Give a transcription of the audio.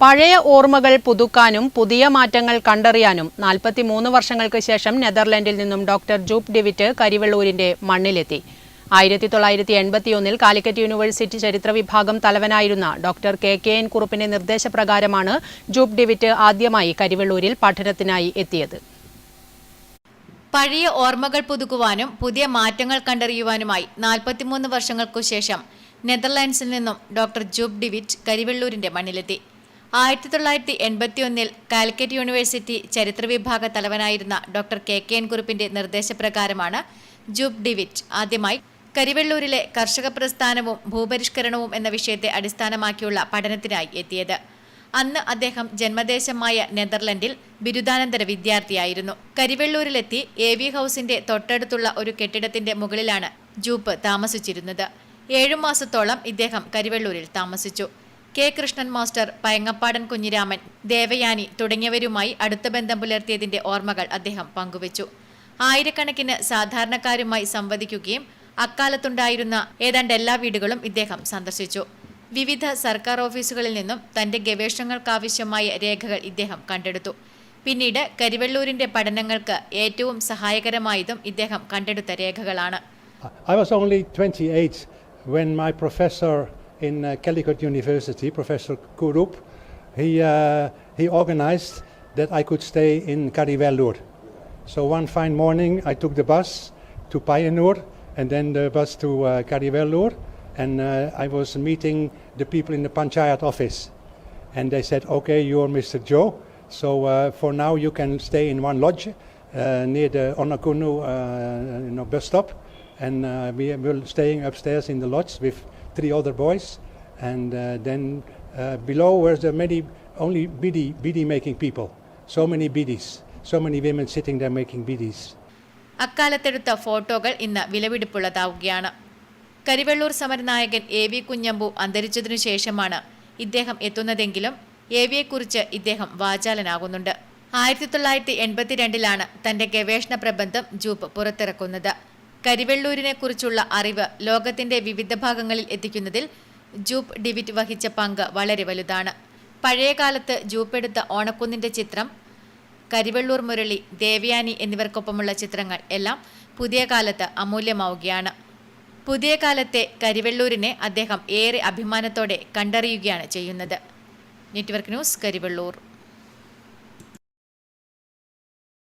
പഴയ ഓർമ്മകൾ പുതുക്കാനും പുതിയ മാറ്റങ്ങൾ കണ്ടറിയാനും നാൽപ്പത്തിമൂന്ന് വർഷങ്ങൾക്ക് ശേഷം നെതർലൻഡിൽ നിന്നും ഡോക്ടർ ജൂപ്പ് ഡിവിറ്റ് കരിവെള്ളൂരിന്റെ മണ്ണിലെത്തി. ആയിരത്തി തൊള്ളായിരത്തി എൺപത്തിയൊന്നിൽ കാലിക്കറ്റ് യൂണിവേഴ്സിറ്റി ചരിത്ര വിഭാഗം തലവനായിരുന്ന ഡോക്ടർ കെ കെ എൻ കുറുപ്പിന്റെ നിർദ്ദേശപ്രകാരമാണ് ജൂപ്പ് ഡിവിറ്റ് ആദ്യമായി കരിവെള്ളൂരിൽ പഠനത്തിനായി എത്തിയത്. പഴയ ഓർമ്മകൾ പുതുക്കുവാനും പുതിയ മാറ്റങ്ങൾ കണ്ടറിയുവാനുമായി നാൽപ്പത്തിമൂന്ന് വർഷങ്ങൾക്കു ശേഷം നെതർലാൻഡ്സിൽ നിന്നും ഡോക്ടർ ജൂബ് ഡിവിറ്റ് കരിവെള്ളൂരിന്റെ മണ്ണിലെത്തി. ആയിരത്തി തൊള്ളായിരത്തി എൺപത്തിയൊന്നിൽ കാലിക്കറ്റ് യൂണിവേഴ്സിറ്റി ചരിത്ര വിഭാഗ തലവനായിരുന്ന ഡോക്ടർ കെ കെ എൻ കുറുപ്പിന്റെ നിർദ്ദേശപ്രകാരമാണ് ജൂബ് ഡിവിറ്റ് ആദ്യമായി കരിവെള്ളൂരിലെ കർഷക പ്രസ്ഥാനവും ഭൂപരിഷ്കരണവും എന്ന വിഷയത്തെ അടിസ്ഥാനമാക്കിയുള്ള പഠനത്തിനായി എത്തിയത്. അന്ന് അദ്ദേഹം ജന്മദേശമായ നെതർലൻഡിൽ ബിരുദാനന്തര വിദ്യാർത്ഥിയായിരുന്നു. കരിവെള്ളൂരിലെത്തി എ വി ഹൗസിന്റെ തൊട്ടടുത്തുള്ള ഒരു കെട്ടിടത്തിന്റെ മുകളിലാണ് ജൂപ്പ് താമസിച്ചിരുന്നത്. ഏഴു മാസത്തോളം ഇദ്ദേഹം കരിവെള്ളൂരിൽ താമസിച്ചു. കെ കൃഷ്ണൻ മാസ്റ്റർ പയങ്ങപ്പാടൻ കുഞ്ഞിരാമൻ ദേവയാനി തുടങ്ങിയവരുമായി അടുത്ത ബന്ധം പുലർത്തിയതിന്റെ ഓർമ്മകൾ അദ്ദേഹം പങ്കുവച്ചു. ആയിരക്കണക്കിന് സാധാരണക്കാരുമായി സംവദിക്കുകയും അക്കാലത്തുണ്ടായിരുന്ന ഏതാണ്ട് എല്ലാ വീടുകളും ഇദ്ദേഹം സന്ദർശിച്ചു. വിവിധ സർക്കാർ ഓഫീസുകളിൽ നിന്നും തന്റെ ഗവേഷണങ്ങൾക്കാവശ്യമായ രേഖകൾ ഇദ്ദേഹം കണ്ടെടുത്തു. പിന്നീട് കരിവെള്ളൂരിന്റെ പഠനങ്ങൾക്ക് ഏറ്റവും സഹായകരമായതും ഇദ്ദേഹം കണ്ടെടുത്ത രേഖകളാണ്. I was only 28 when my professor in uh, Calicut University, Professor Kurup, he, uh, he organized that I could stay in Karivellur. So one fine morning I took the bus to Payanur and then the bus to uh, Karivellur and uh, I was meeting the people in the Panchayat office. And they said, okay, you're Mr. Joe, so uh, for now you can stay in one lodge uh, near the Onakunu uh, you know, bus stop. And uh, we were staying upstairs in the lodge with three other boys. And uh, then uh, below were the many, only bidi, bidi making people. So many bidis, so many women sitting there making bidis. അക്കാലത്തെടുത്ത ഫോട്ടോകൾ ഇന്ന് വിലപിടിപ്പുള്ളതാവുകയാണ് കരിവെള്ളൂർ സമരനായകൻ A V Kunhambu അന്തരിച്ചതിനു ശേഷമാണ് ഇദ്ദേഹം എത്തുന്നതെങ്കിലും A വിയെക്കുറിച്ച് ഇദ്ദേഹം വാചാലനാകുന്നുണ്ട് ആയിരത്തി തൊള്ളായിരത്തി എൺപത്തിരണ്ടിലാണ് തന്റെ ഗവേഷണ പ്രബന്ധം ജൂപ്പ് പുറത്തിറക്കുന്നത് കരിവെള്ളൂരിനെ കുറിച്ചുള്ള അറിവ് ലോകത്തിന്റെ വിവിധ ഭാഗങ്ങളിൽ എത്തിക്കുന്നതിൽ ജൂപ്പ് ഡിവിറ്റ് വഹിച്ച പങ്ക് വളരെ വലുതാണ്. പഴയകാലത്ത് ജൂപ്പ് എടുത്ത ഓണക്കുന്നിന്റെ ചിത്രം കരിവെള്ളൂർ മുരളി ദേവയാനി എന്നിവർക്കൊപ്പമുള്ള ചിത്രങ്ങൾ എല്ലാം പുതിയ കാലത്ത് അമൂല്യമാവുകയാണ്. പുതിയ കാലത്തെ കരിവെള്ളൂരിനെ അദ്ദേഹം ഏറെ അഭിമാനത്തോടെ കണ്ടറിയുകയാണ് ചെയ്യുന്നത്. Network news Karivellur.